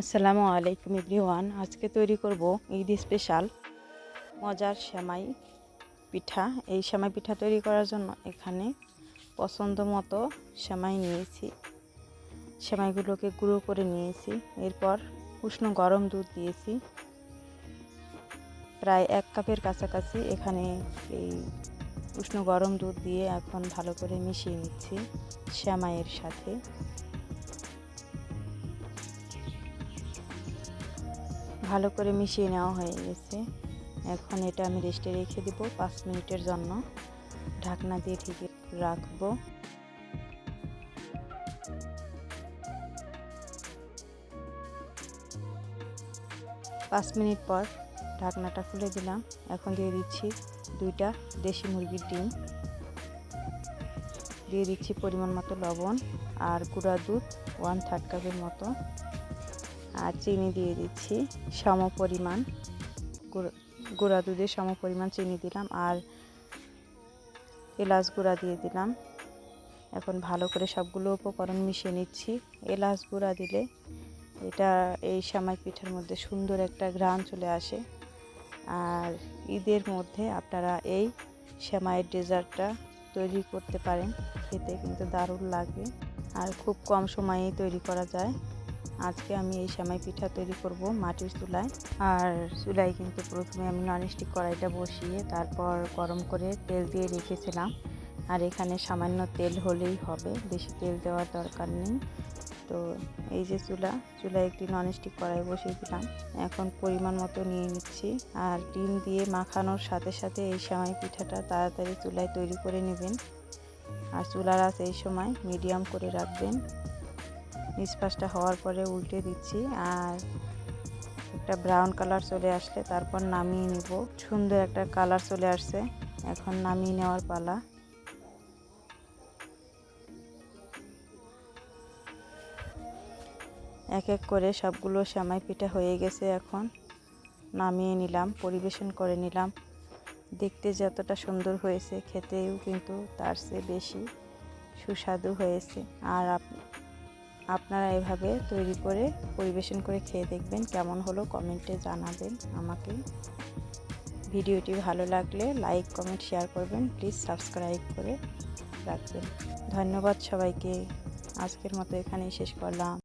আসসালামু আলাইকুম এভরিওয়ান। আজকে তৈরি করব ঈদ স্পেশাল মজার সেমাই পিঠা। এই সেমাই পিঠা তৈরি করার জন্য এখানে পছন্দ মতো সেমাই নিয়েছি। সেমাইগুলোকে গুঁড়ো করে নিয়েছি। এরপর উষ্ণ গরম দুধ দিয়েছি। প্রায় এক কাপের কাছাকাছি এখানে এই উষ্ণ গরম দুধ দিয়ে এখন ভালো করে মিশিয়ে নিচ্ছি সেমাইয়ের সাথে। ভালো করে মিশিয়ে নেওয়া হয়ে গেছে। এখন এটা আমি রেস্টে রেখে দেবো পাঁচ মিনিটের জন্য। ঢাকনা দিয়ে ঢেকে রাখব। পাঁচ মিনিট পর ঢাকনাটা খুলে দিলাম। এখন দিয়ে দিচ্ছি দুইটা দেশি মুরগির ডিম। দিয়ে দিচ্ছি পরিমাণ মতো লবণ আর গুঁড়া দুধ ওয়ান থার্ড কাপের মতো। আর চিনি দিয়ে দিচ্ছি সম পরিমাণ গুঁড়া দুধে সম পরিমাণ চিনি দিলাম আর এলাচ গুঁড়া দিয়ে দিলাম। এখন ভালো করে সবগুলো উপকরণ মিশিয়ে নিচ্ছি। এলাচ গুঁড়া দিলে এটা এই সামাই পিঠার মধ্যে সুন্দর একটা ঘ্রাণ চলে আসে। আর ঈদের মধ্যে আপনারা এই সেমাইয়ের ডেজার্টটা তৈরি করতে পারেন। খেতে কিন্তু দারুণ লাগে। আর খুব কম সময়েই তৈরি করা যায়। আজকে আমি এই সেমাই পিঠা তৈরি করব মাটির চুলায়। আর চুলায় কিন্তু প্রথমে আমি ননস্টিক কড়াইটা বসিয়ে তারপর গরম করে তেল দিয়ে রেখেছিলাম। আর এখানে সামান্য তেল হলেই হবে, বেশি তেল দেওয়ার দরকার নেই। তো এই যে চুলা, চুলায় একটি ননস্টিক কড়াই বসিয়ে দিলাম। এখন পরিমাণ মতো নিয়ে নিচ্ছি। আর ডিম দিয়ে মাখানোর সাথে সাথে এই সেমাই পিঠাটা তাড়াতাড়ি চুলায় তৈরি করে নেবেন। আর চুলার আছে এই সময় মিডিয়াম করে রাখবেন। নিষ্পাসটা হওয়ার পরে উল্টে দিচ্ছি আর একটা ব্রাউন কালার চলে আসলে তারপর নামিয়ে নেব। সুন্দর একটা কালার চলে আসছে। এখন নামিয়ে নেওয়ার পালা। এক এক করে সবগুলো সেমাই পিঠা হয়ে গেছে এখন। নামিয়ে নিলাম, পরিবেশন করে নিলাম। দেখতে যতটা সুন্দর হয়েছে, খেতেও কিন্তু তার চেয়ে বেশি সুস্বাদু হয়েছে। আর আপনারা এভাবে তৈরি করে পরিবেশন করে খেয়ে দেখবেন কেমন হলো কমেন্টে জানাবেন আমাকে। ভিডিওটি ভালো লাগলে লাইক, কমেন্ট, শেয়ার করবেন। প্লিজ সাবস্ক্রাইব করে রাখবেন। ধন্যবাদ সবাইকে। আজকের মতো এখানেই শেষ করলাম।